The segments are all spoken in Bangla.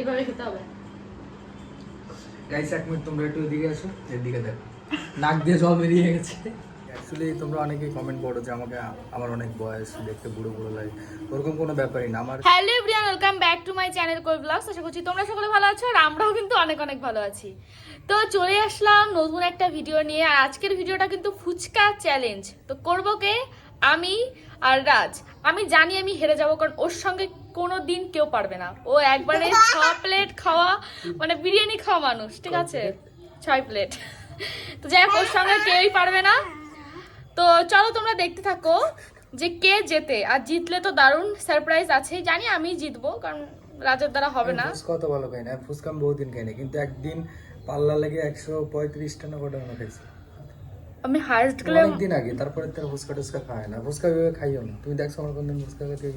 এভাবে খেতে হবে। গাইস এক মিনিট তোমরা একটু এদিকে আসো এদিকে দেখো। নাক দিয়ে জল বেরিয়ে গেছে। অ্যাকচুয়ালি তোমরা অনেকেই কমেন্ট করো যে আমাকে আমার অনেক বয়স দেখতে বুড়ো বুড়ো লাগে ওরকম কোনো ব্যাপারই না। আমার hello everyone welcome back to my channel coal blogs আশা করছি তোমরা সকলে ভালো আছো আর আমরাও কিন্তু অনেক অনেক ভালো আছি। তো চলে আসলাম নতুন একটা ভিডিও নিয়ে। আর আজকের ভিডিওটা কিন্তু ফুচকা চ্যালেঞ্জ তো করব কে? আমি আর রাজ। আমি জানি আমি হেরে যাব কারণ ওর সঙ্গে কোনো দিন কেউ পারবে না। ও একবারে ছ প্লেট খাওয়া মানে বিরিয়ানি খাওয়া মানুষ ঠিক আছে? ছয় প্লেট তো যাই হোক ওর সঙ্গে কেউই পারবে না। তো চলো তোমরা দেখতে থাকো যে কে জেতে। আর জিতলে তো দারুণ সারপ্রাইজ আছেই। জানি আমি জিতবো কারণ রাজার দ্বারা হবে না। কত ভালো খাই না ফুচকা আমি বহুদিন খাই না কিন্তু একদিন পাল্লা লেগে একশো পঁয়ত্রিশটা না কটা খাইছি। আমি হাইস্ট গেলে অনেকদিন আগে তারপরে তার ফুচকা টুচকা খায় না। ফুচকা ভেবে খাইও না। তুমি দেখছ আমার কোনদিন ফুচকা খেতে?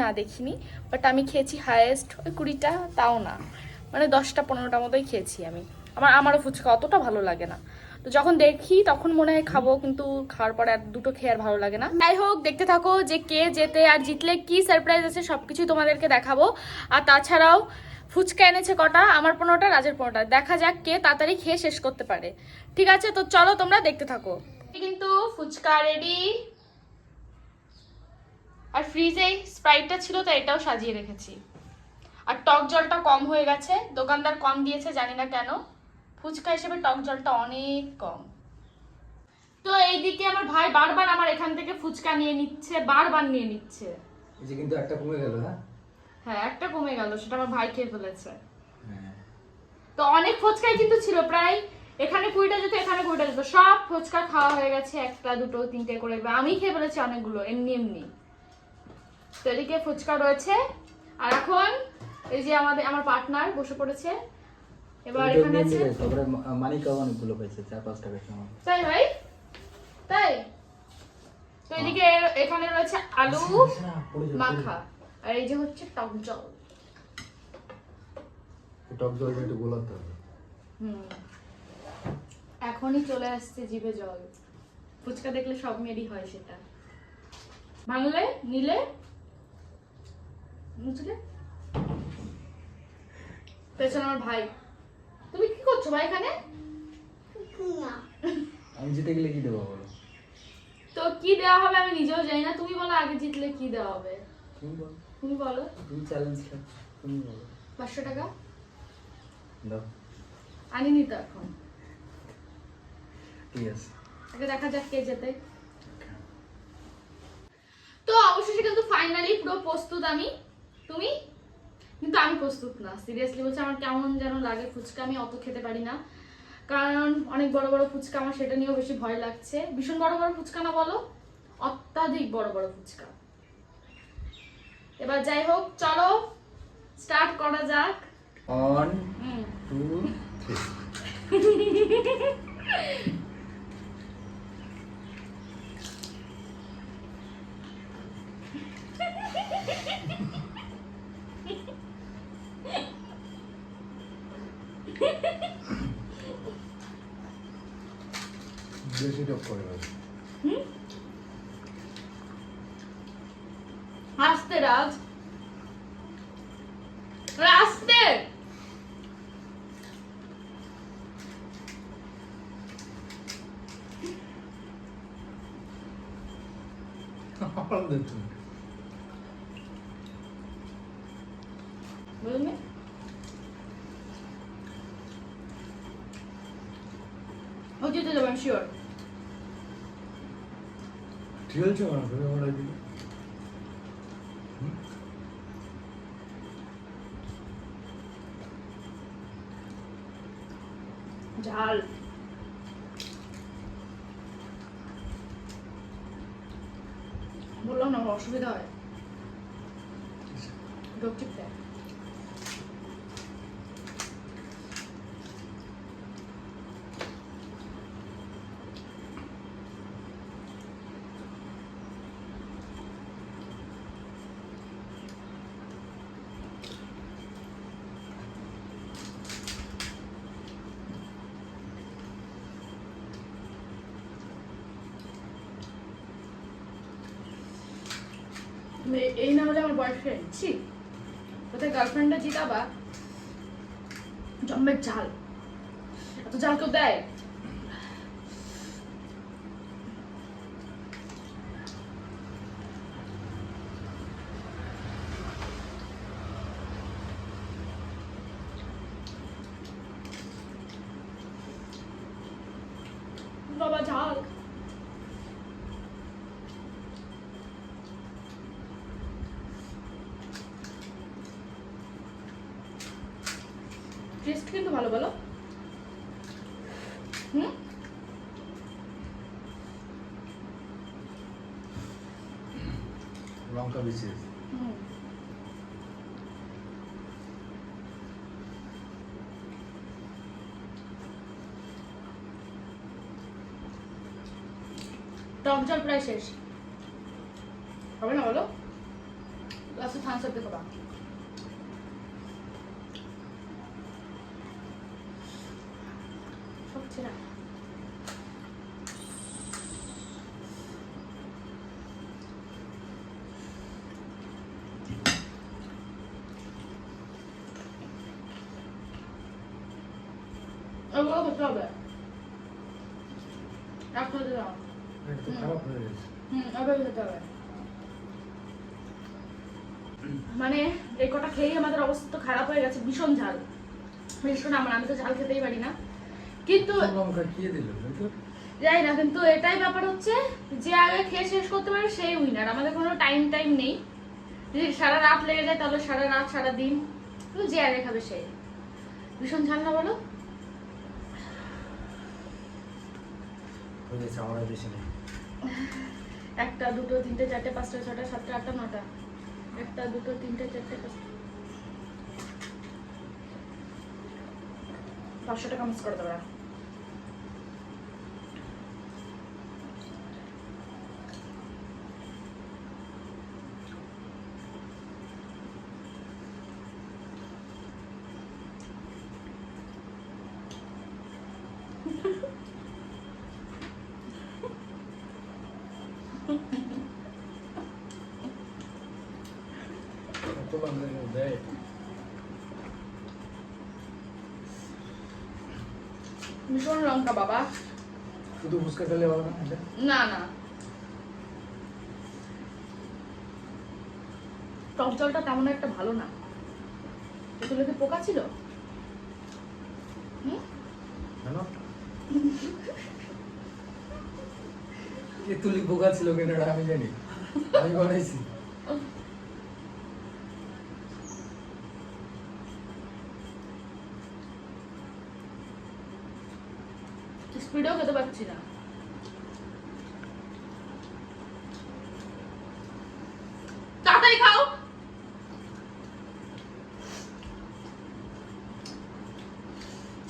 না দেখিনি। বাট আমি খেয়েছি হাইয়েস্ট ওই কুড়িটা তাও না। মানে দশটা পনেরোটা মতোই খেয়েছি আমি। আমার আমারও ফুচকা অতটা ভালো লাগে না। তো যখন দেখি তখন মনে হয় খাব কিন্তু খাওয়ার পরে আর দুটো খেয়ে আর ভালো লাগে না। যাই হোক দেখতে থাকো যে কে জেতে আর জিতলে কি সারপ্রাইজ আছে সবকিছু তোমাদেরকে দেখাবো। আর তাছাড়াও ফুচকা এনেছে কটা আমার পনেরোটা রাজের পনেরোটা। দেখা যাক কে তাড়াতাড়ি খেয়ে শেষ করতে পারে। ঠিক আছে তো চলো তোমরা দেখতে থাকো। কিন্তু ফুচকা রেডি আর ফ্রিজে স্প্রাইটটা ছিল তো এটাও সাজিয়ে রেখেছি। আর টক জলটা কম হয়ে গেছে দোকানদার কম দিয়েছে জানি না কেন। ফুচকা হিসেবে টক জলটা অনেক কম। তো এইদিকে আমার ভাই বারবার আমার এখান থেকে ফুচকা নিয়ে নিচ্ছে বারবার নিয়ে নিচ্ছে। এই যে কিন্তু একটা কমে গেল হ্যাঁ? হ্যাঁ একটা কমে গেল সেটা আমার ভাই খেয়ে ফেলেছে। হ্যাঁ। তো অনেক ফুচকাই কিন্তু ছিল প্রায় এখানে কুড়িটা যেত এখানে কুড়িটা যেত। সব ফুচকা খাওয়া হয়ে গেছে একটা দুটো তিনটে করে। আমি খেয়ে ফেলেছি অনেকগুলো এমনি এমনি। তো এদিকে ফুচকা রয়েছে। আর এখন এই যে আমাদের আমার পার্টনার বসে পড়েছে। এবার এখানে আছে তারপরে মানিকা অনেকগুলো পাইছে চার তাই ভাই? তাই? তো এদিকে এখানে রয়েছে আলু মাখা। আর এই যে হচ্ছে টক জল। টক জলটা একটু গোলাতে হবে। হুম। এখনই চলে আসছে জিভে জল। ফুচকা দেখলে সব মেয়েরই হয় সেটা। ভাঙলে নিলে বুঝলে পেছনে আমার ভাই। তুমি কি করছ ভাই এখানে? আমি জিতে গেলে কি দেবো বলো? তো কি দেওয়া হবে আমি নিজেও জানি না। তুমি বলো আগে জিতলে কি দেওয়া হবে? তুমি বলো। তুমি বলো। তুমি চ্যালেঞ্জ তুমি বলো। পাঁচশো টাকা? দাও। আনিনি তো এখন। ঠিক আছে। আগে দেখা যাক কে যেতে তো অবশেষে কিন্তু ফাইনালি পুরো প্রস্তুত আমি। তুমি? কিন্তু আমি প্রস্তুত না সিরিয়াসলি বলছি আমার কেমন যেন লাগে ফুচকা আমি অত খেতে পারি না। কারণ অনেক বড় বড় ফুচকা আমার সেটা নিয়েও বেশি ভয় লাগছে। ভীষণ বড় বড় ফুচকা না বলো অত্যাধিক বড় বড় ফুচকা। এবার যাই হোক চলো স্টার্ট করা যাক। On hmm. টু থ্রি বেশি টপ করে গেছে হাসতে রাজ রাস্তে বুঝলি ও যেতে যাবেন শিওর ঠিক আছে আমার ঘরে আমার দিকে ঝাল। বললাম না অসুবিধা হয়। ঢোক টিপতে এই না হলে আমার বয়ফ্রেন্ড ছি ওদের গার্লফ্রেন্ডটা জিতাবা? জম্মের ঝাল। এত ঝাল কেউ দেয়? বলো। হুম? লঙ্কা বিশেষ হুম। টক জল প্রায় শেষ। হবে না বলো? লাস্টে থামস আপ দেখো ওগুলো হবে। হয়ে গেছে। হুম আবার খেতে হবে। মানে এই কটা খেয়েই আমাদের অবস্থা তো খারাপ হয়ে গেছে ভীষণ ঝাল। ভীষণ আমার আমি তো ঝাল খেতেই পারি না। কিন্তু যাই না কিন্তু এটাই ব্যাপার হচ্ছে যে আগে খেয়ে শেষ করতে পারে সেই উইনার আমাদের কোনো টাইম টাইম নেই। যদি সারা রাত লেগে যায় তাহলে সারা রাত সারা দিন। কিন্তু যে আগে খাবে সেই। ভীষণ না বলো। একটা দুটো তিনটে চারটে পাঁচটা ছটা সাতটা আটটা নটা। একটা দুটো তিনটে চারটে পাঁচটা। পাঁচশো টাকা মিস করে দেবে। দেয় ভীষণ লঙ্কা বাবা। শুধু ফুচকা খেলে ভালো না এটা না না। টক জলটা তেমন একটা ভালো না। এগুলো কি পোকা ছিল? হুম? কেন? এ তুলি পোকা ছিল কেন আমি জানি। আমি বানাইছি। স্পিডেও খেতে পারছি না।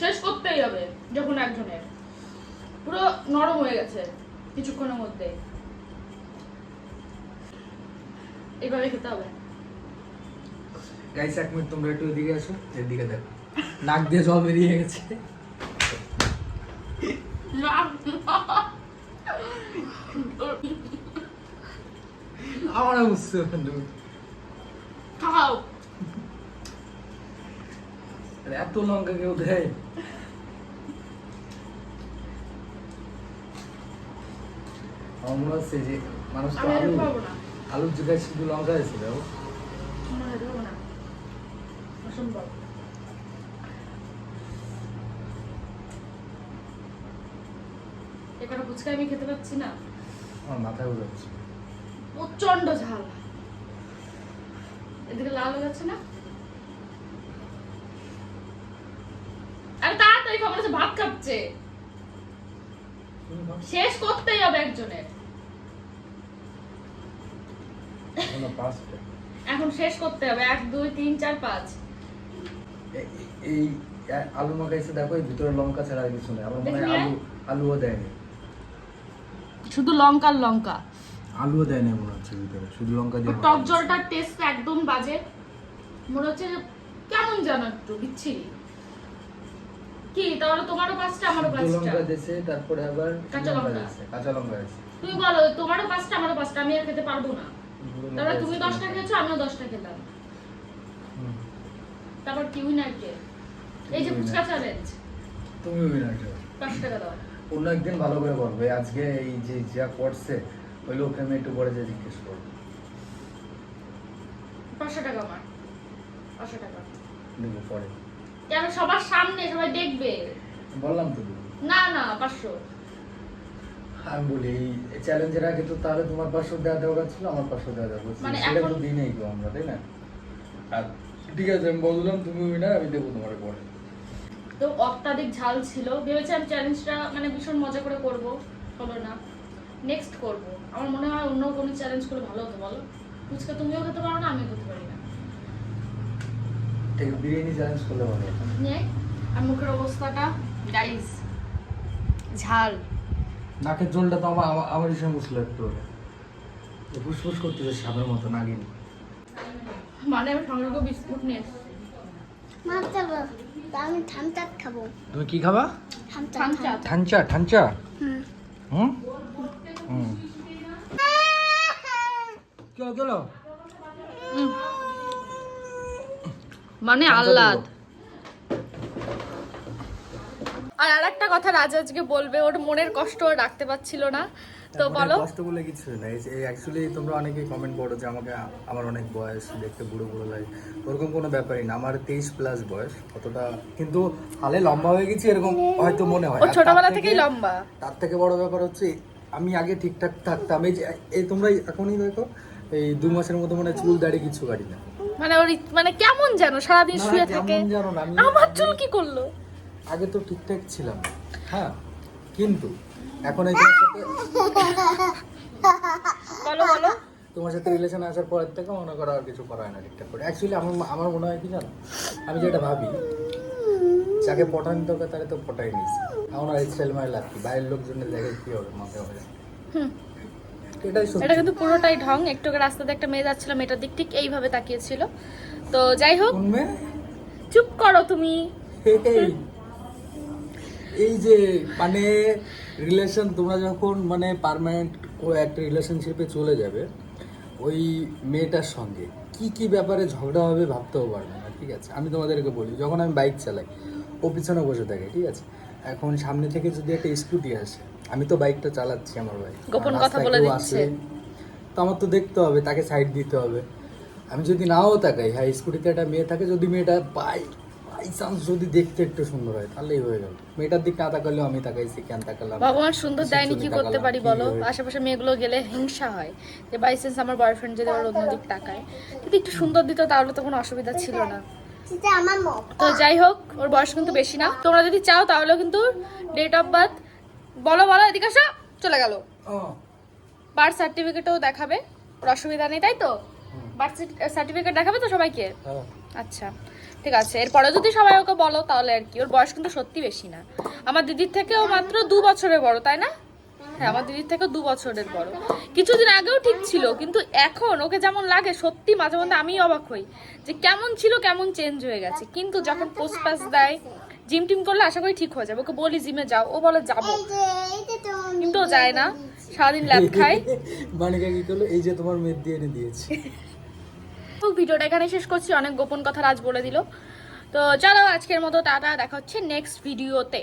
শেষ করতেই হবে যখন একজনের। পুরো নরম হয়ে গেছে কিছুক্ষণের মধ্যে। এইভাবে খেতে হবে। গাইস এক মিনিট তোমরা একটু এদিকে আসো এদিকে দেখো। নাক দিয়ে জল বেরিয়ে গেছে। আমার বুঝতে পারল খাও এত লঙ্কা কেউ দেয় আমার মনে হচ্ছে যে মানুষ তো আলু আলুর জায়গায় শুধু লঙ্কা খাব না অসম্ভব এখানে ফুচকা আমি খেতে পাচ্ছি না। আমার মাথায় উড়াচ্ছে প্রচণ্ড ঝাল। এদিকে লাল হয়ে যাচ্ছে না? আরে তাড়াতাড়ি খবর আছে ভাত খাচ্ছে। শেষ করতেই হবে একজনের এখন শেষ করতে হবে। এক দুই তিন চার পাঁচ। এই আলু মাখাইছে দেখো এই ভিতরে লঙ্কা ছাড়া আর কিছু নেই। আমার মনে হয়। আলু আলুও দেয়নি। শুধু লঙ্কার লঙ্কা। আলুও দেয়নি মনে হচ্ছে ভিতরে শুধু লঙ্কা দিয়ে টক জলটার টেস্ট একদম বাজে। মনে হচ্ছে কেমন জানো একটু বিচ্ছিরি। কি তাহলে তোমারও পাঁচটা আমারও পাঁচটা? লঙ্কা দিয়েছে তারপরে আবার কাঁচা লঙ্কা। দিয়েছে কাঁচা লঙ্কা আছে তুমি বলো তোমারও পাঁচটা আমারও পাঁচটা আমি আর খেতে পারব না। তাহলে তুমি দশটা খেয়েছো আমিও দশটা খেলাম। তারপর কি উইনার কে? এই যে ফুচকা চ্যালেঞ্জ তুমি উইনার পাঁচশো টাকা দাও। অন্য একদিন ভালো করে করবে আজকে এই যে যা করছে ওই লোককে আমি একটু পরে যে জিজ্ঞেস করব। পাঁচশো টাকা আমার। পাঁচশো টাকা। দেবো পরে। কেন সবার সামনে সবাই দেখবে? বললাম তো না না পাঁচশো। আমি বলি এই চ্যালেঞ্জের আগে তো তাহলে তোমার পাঁচশো দেওয়া দেওয়া ছিল আমার পাঁচশো দেওয়া দেওয়া মানে সেটা তো তো আমরা তাই না? আর ঠিক আছে আমি বললাম তুমি উইনার আমি দেবো তোমার পরে। তো অত্যাধিক ঝাল ছিল। ভেবেছিলাম চ্যালেঞ্জটা মানে ভীষণ মজা করে করব হলো না। নেক্সট করব। আমার মনে হয় অন্য কোনো চ্যালেঞ্জ করলে ভালো হতো বলো? ফুচকা তুমিও খেতে পারো না আমিও খেতে পারি না। ঠিক বিরিয়ানি চ্যালেঞ্জ করলে ভালো আর মুখের অবস্থাটা গাইস ঝাল। নাকের জলটা তো আমার আমার- হিসেবে মুছলো একটু ফুসফুস করতেছে সাপের মতো নাগিন। মানে আমি সঙ্গে সঙ্গে বিস্কুট নিয়ে এসেছি। আমি খাব তুমি কি খাবা? হুম হুম কি মানে আহ্লাদ. দেবো। আর একটা কথা রাজা আজকে বলবে ওর মনের কষ্ট ও রাখতে পারছিল না। তো বলো। কষ্ট বলে কিছু না অ্যাকচুয়ালি তোমরা অনেকেই কমেন্ট করো যে আমাকে আমার অনেক বয়স দেখতে বুড়ো বুড়ো লাগে ওরকম কোনো ব্যাপারই না। আমার তেইশ প্লাস বয়স অতটা কিন্তু হালে লম্বা হয়ে গেছি এরকম হয়তো মনে হয়। ছোটবেলা থেকেই লম্বা। তার থেকে বড় ব্যাপার হচ্ছে আমি আগে ঠিকঠাক থাকতাম। এই যে এই তোমরা এখনই দেখো এই দু মাসের মতো মনে চুল দাড়ি কিছু কাটি না। মানে ওর মানে কেমন যেন সারাদিন শুয়ে থাকে। আমার চুল কি করল? আগে তো ঠিকঠাক ছিলাম। হ্যাঁ কিন্তু এখন এই তোমার সাথে বলো বলো। তোমার সাথে রিলেশন আসার পর থেকে মনে করো আর কিছু করা হয় না ঠিকঠাক করে। অ্যাকচুয়ালি আমার আমার মনে হয় কি জানো? আমি যেটা ভাবি যাকে পটানি দরকার তাহলে তো পটাই নিয়েছি আমার স্টাইল মারে লাভ কি? বাইরের লোকজনের দেখে কি হবে মাথায় হবে? এটা কিন্তু পুরোটাই ঢং। একটু আগে রাস্তাতে একটা মেয়ে যাচ্ছিল মেয়েটার দিক ঠিক এইভাবে তাকিয়েছিল। তো যাই হোক। চুপ করো তুমি। এই যে মানে রিলেশন তোমরা যখন মানে পার্মানেন্ট একটা রিলেশনশিপে চলে যাবে ওই মেয়েটার সঙ্গে কি কি ব্যাপারে ঝগড়া হবে ভাবতেও পারবে না ঠিক আছে? আমি তোমাদেরকে বলি যখন আমি বাইক চালাই ও পিছনে বসে থাকে ঠিক আছে? এখন সামনে থেকে যদি একটা স্কুটি আসে আমি তো বাইকটা চালাচ্ছি আমার বাইক গোপন কথা বলে দিচ্ছে। তো আমার তো দেখতে হবে তাকে সাইড দিতে হবে। আমি যদি নাও তাকাই হ্যাঁ স্কুটিতে একটা মেয়ে থাকে যদি মেয়েটা বাই বাই চান্স যদি দেখতে একটু সুন্দর হয় তাহলেই হয়ে গেল মেয়েটার দিক না তাকালেও আমি তাকাইছি কেন তাকালাম ভগবান সুন্দর দেয়নি কি করতে পারি বলো? আশেপাশে মেয়েগুলো গেলে হিংসা হয় যে বাই চান্স আমার বয়ফ্রেন্ড যদি আবার অন্য দিক তাকায়। যদি একটু সুন্দর দিত তাহলে তো কোনো অসুবিধা ছিল না। আমার তো যাই হোক ওর বয়স কিন্তু বেশি না। তোমরা যদি চাও তাহলেও কিন্তু ডেট অফ বার্থ বলো বলো এদিকে আসো চলে গেল। বার্থ সার্টিফিকেটও দেখাবে। ওর অসুবিধা নেই তাই তো? বার্থ সার্টিফিকেট দেখাবে তো সবাইকে? হ্যাঁ। আচ্ছা। ঠিক আছে এরপরে যদি সবাই ওকে বলো তাহলে আর কি ওর বয়স কিন্তু সত্যি বেশি না। আমার দিদির থেকেও মাত্র দু বছরের বড় তাই না? হ্যাঁ আমার দিদির থেকে দু বছরের বড়। কিছুদিন আগেও ঠিক ছিল কিন্তু এখন ওকে যেমন লাগে সত্যি মাঝে মধ্যে আমি অবাক হই যে কেমন ছিল কেমন চেঞ্জ হয়ে গেছে। কিন্তু যখন পোস্ট পাস দেয় জিম টিম করলে আশা করি ঠিক হয়ে যাবে। ওকে বলি জিমে যাও। ও বলে যাব। কিন্তু যায় না সারাদিন ল্যাব খায়। মানিকা কি করল? এই যে তোমার মেদ দিয়ে এনে দিয়েছি। ভিডিওটা এখানে শেষ করছি। অনেক গোপন কথা রাজ বলে দিল। তো চলো আজকের মতো টাটা, দেখা হচ্ছে নেক্সট ভিডিওতে